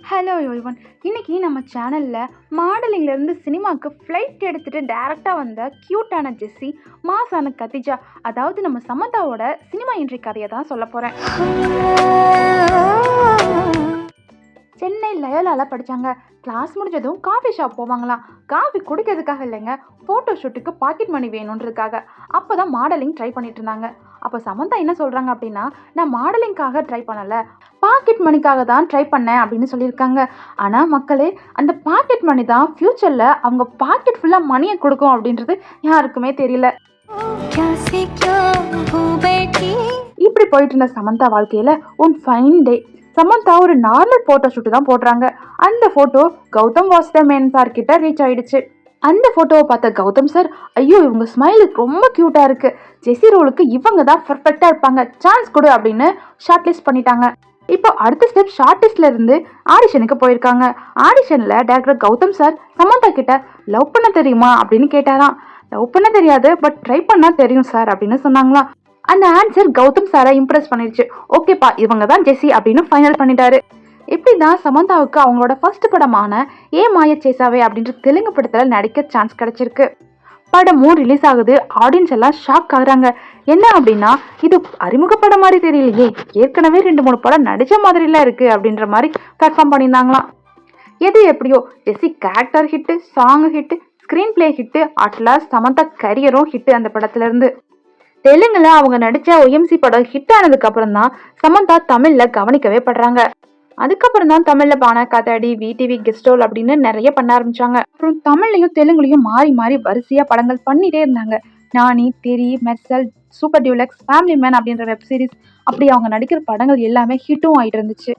Hello யோவன் இன்னைக்கு நம்ம சேனலில் மாடலிங்லேருந்து சினிமாவுக்கு ஃப்ளைட் எடுத்துகிட்டு டேரெக்டாக வந்த க்யூட்டான ஜெஸ்ஸி மாசான கத்திஜா அதாவது நம்ம சமந்தாவோட சினிமா இன்றி கதையை தான் சொல்ல போகிறேன் சென்னை லயோலாவில் படித்தாங்க கிளாஸ் முடிஞ்சதும் காஃபி ஷாப் போவாங்களாம். காஃபி குடிக்கிறதுக்காக இல்லைங்க ஃபோட்டோ ஷூட்டுக்கு பாக்கெட் மணி வேணுன்றதுக்காக அப்போ தான் மாடலிங் ட்ரை பண்ணிட்டு இருந்தாங்க. அப்போ சமந்தா என்ன சொல்கிறாங்க அப்படின்னா நான் மாடலிங்காக ட்ரை பண்ணலை. பாக்கெட் மணிக்காக தான் ட்ரை பண்ணேன் அப்படின்னு சொல்லியிருக்காங்க. ஆனால் மக்களே அந்த பாக்கெட் மணி தான் ஃப்யூச்சரில் அவங்க பாக்கெட் ஃபுல்லாக மணியை கொடுக்கும் அப்படின்றது யாருக்குமே தெரியல. இப்படி போயிட்டு இருந்த சமந்தா வாழ்க்கையில் ஒன் ஃபைன் டே சமந்தா ஒரு நார்மல் ஃபோட்டோ ஷூட்டு தான் போடுறாங்க. அந்த ஃபோட்டோ கௌதம் வாசுதேவ் மேன் சார் கிட்ட ரீச் ஆயிடுச்சு. அந்த ஃபோட்டோவை பார்த்த கௌதம் சார் ஐயோ இவங்க ஸ்மைல் ரொம்ப க்யூட்டாக இருக்குது ஜெஸி ரோலுக்கு இவங்க தான் பர்ஃபெக்டாக இருப்பாங்க. சான்ஸ் கொடு அப்படின்னு ஷார்ட் லிஸ்ட் பண்ணிட்டாங்க. இப்போ அடுத்த ஸ்டெப் ஷார்ட் லிஸ்ட்ல இருந்து ஆடிஷனுக்கு போயிருக்காங்க. ஆடிஷனில் டேரக்டர் கௌதம் சார் சமந்தா கிட்ட லவ் பண்ண தெரியுமா? அப்படின்னு கேட்டாராம். லவ் பண்ண தெரியாது பட் ட்ரை பண்ணால் தெரியும் சார் அப்படின்னு சொன்னாங்களாம். அந்த ஆன்சர் கௌதம் சாரை இம்ப்ரெஸ் பண்ணிருச்சு. ஓகேப்பா இவங்க தான் ஜெஸி அப்படின்னு ஃபைனல் பண்ணிட்டாரு. இப்படி தான் சமந்தாவுக்கு அவங்களோட ஃபர்ஸ்ட் படமான ஏ மாய சேசாவே அப்படின்ற தெலுங்கு படத்தில் நடிக்க சான்ஸ் கிடச்சிருக்கு. படமும் ரிலீஸ் ஆகுது. ஆடியன்ஸ் எல்லாம் ஷாக் ஆகுறாங்க. என்ன அப்படின்னா இது அறிமுக படம் மாதிரி தெரியலையே. ஏற்கனவே ரெண்டு மூணு படம் நடித்த மாதிரிலாம் இருக்குது அப்படின்ற மாதிரி கன்ஃபார்ம் பண்ணியிருந்தாங்களாம். எது எப்படியோ Jessie character hit song hit screen play hit at last Samantha கரியரும் hit அந்த படத்துலேருந்து தெலுங்குல அவங்க நடித்த ஒய்எம்சி படம் ஹிட் ஆனதுக்கு அப்புறம் தான் சமந்தா தமிழ்ல கவனிக்கவே படுறாங்க. அதுக்கப்புறம் தான் தமிழில் பானா காத்தாடி விடிவி கெஸ்டோல் அப்படின்னு நிறைய பண்ண ஆரம்பிச்சாங்க. அப்புறம் தமிழ்லையும் தெலுங்குலையும் மாறி மாறி வரிசையாக படங்கள் பண்ணிட்டே இருந்தாங்க. Nani Theri Mersal super deluxe family man அப்படின்ற வெப் சீரிஸ் அப்படி அவங்க நடிக்கிற படங்கள் எல்லாமே ஹிட்டும் ஆகிட்டு இருந்துச்சு.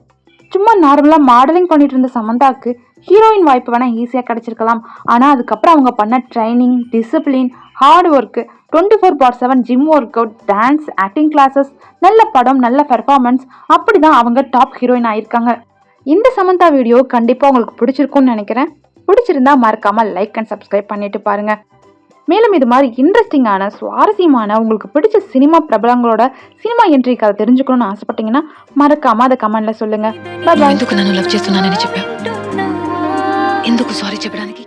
சும்மா நார்மலாக மாடலிங் பண்ணிட்டு இருந்த சமந்தாக்கு ஹீரோயின் வாய்ப்பு வேணால் ஈஸியாக கிடச்சிருக்கலாம். ஆனால் அதுக்கப்புறம் அவங்க பண்ண training discipline Hard work twenty four bar seven gym workout dance acting classes நல்ல படம் நல்ல பெர்ஃபார்மன்ஸ் அப்படி தான் அவங்க டாப் ஹீரோயின் ஆயிருக்காங்க இந்த சமந்தா வீடியோ கண்டிப்பாக உங்களுக்கு பிடிச்சிருக்கும்னு நினைக்கிறேன் பிடிச்சிருந்தா மறக்காமல் லைக் அண்ட் சப்ஸ்கிரைப் பண்ணிட்டு பாருங்க மேலும் இது மாதிரி இன்ட்ரெஸ்டிங்கான சுவாரஸ்யமான உங்களுக்கு பிடிச்ச சினிமா பிரபலங்களோட சினிமா என்ட்ரி கதை தெரிஞ்சுக்கணும்னு ஆசைப்பட்டீங்கன்னா மறக்காம அதை கமெண்ட்ல சொல்லுங்க Bye bye. ఎందుకు నన్ను లవ్ చేస్తున్నానని చెప్పావు ఎందుకు సారీ చెప్పడానికి